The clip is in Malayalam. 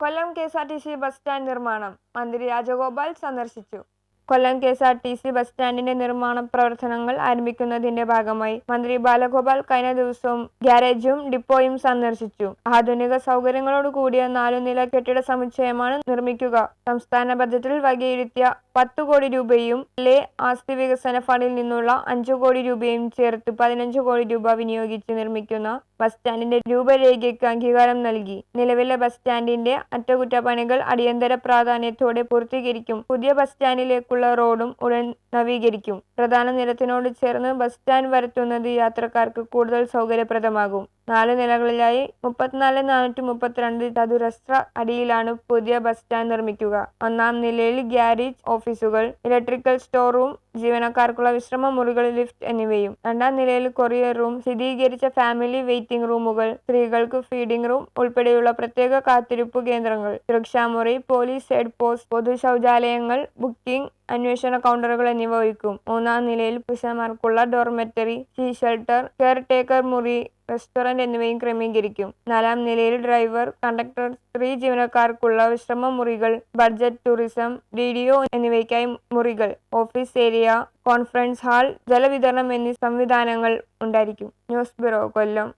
Kollam K S R T C bus stand നിർമ്മാണം. മന്ത്രി രാജഗോപാൽ സന്ദർശിച്ചു. Kollam K S R T C bus സ്റ്റാൻഡിന്റെ നിർമ്മാണ പ്രവർത്തനങ്ങൾ ആരംഭിക്കുന്നതിന്റെ ഭാഗമായി മന്ത്രി ബാലഗോപാൽ കഴിഞ്ഞ ദിവസവും ഗ്യാരേജും ഡിപ്പോയും സന്ദർശിച്ചു. ആധുനിക സൗകര്യങ്ങളോട് കൂടിയ നാലുനില കെട്ടിട സമുച്ചയമാണ് നിർമ്മിക്കുക. സംസ്ഥാന ബജറ്റിൽ വകയിരുത്തിയ പത്ത് കോടി രൂപയും ലേ ആസ്തി വികസന ഫണ്ടിൽ നിന്നുള്ള അഞ്ചു കോടി രൂപയും ചേർത്ത് പതിനഞ്ച് കോടി രൂപ വിനിയോഗിച്ച് നിർമ്മിക്കുന്ന ബസ് സ്റ്റാൻഡിന്റെ രൂപരേഖയ്ക്ക് അംഗീകാരം നൽകി. നിലവിലെ ബസ് സ്റ്റാൻഡിന്റെ അറ്റകുറ്റപ്പണികൾ അടിയന്തര പ്രാധാന്യത്തോടെ പൂർത്തീകരിക്കും. പുതിയ ബസ് സ്റ്റാൻഡിലേക്കുള്ള റോഡും ഉടൻ നവീകരിക്കും. പ്രധാന നിരത്തിനോട് ചേർന്ന് ബസ് സ്റ്റാൻഡ് വരുത്തുന്നത് യാത്രക്കാർക്ക് കൂടുതൽ സൗകര്യപ്രദമാകും. നാല് നിലകളിലായി മുപ്പത്തിനാല് നാനൂറ്റി മുപ്പത്തിരണ്ട് ചതുരശ്ര അടിയിലാണ് പുതിയ ബസ് സ്റ്റാൻഡ് നിർമ്മിക്കുക. ഒന്നാം നിലയിൽ ഗ്യാരേജ് ഓഫീസുകൾ ഇലക്ട്രിക്കൽ സ്റ്റോർ റൂം ജീവനക്കാർക്കുള്ള വിശ്രമ മുറികൾ ലിഫ്റ്റ് എന്നിവയും. രണ്ടാം നിലയിൽ കൊറിയർ റൂം സ്ഥിരീകരിച്ച ഫാമിലി വെയിറ്റിംഗ് റൂമുകൾ സ്ത്രീകൾക്ക് ഫീഡിംഗ് റൂം ഉൾപ്പെടെയുള്ള പ്രത്യേക കാത്തിരിപ്പ് കേന്ദ്രങ്ങൾ സുരക്ഷാമുറി പോലീസ് ഹെഡ് പോസ്റ്റ് പൊതു ശൗചാലയങ്ങൾ ബുക്കിംഗ് അന്വേഷണ കൗണ്ടറുകൾ എന്നിവ ഒരുക്കും. മൂന്നാം നിലയിൽ പുരുഷന്മാർക്കുള്ള dormitory see shelter caretaker മുറി റെസ്റ്റോറന്റ് എന്നിവയും ക്രമീകരിക്കും. നാലാം നിലയിൽ ഡ്രൈവർ കണ്ടക്ടർ സ്ത്രീ ജീവനക്കാർക്കുള്ള വിശ്രമ മുറികൾ ബഡ്ജറ്റ് ടൂറിസം ഡിഡിഒ എന്നിവയ്ക്കായി മുറികൾ ഓഫീസ് ഏരിയ കോൺഫറൻസ് ഹാൾ ജലവിതരണം എന്നീ സംവിധാനങ്ങൾ ഉണ്ടായിരിക്കും. News bureau Kollam.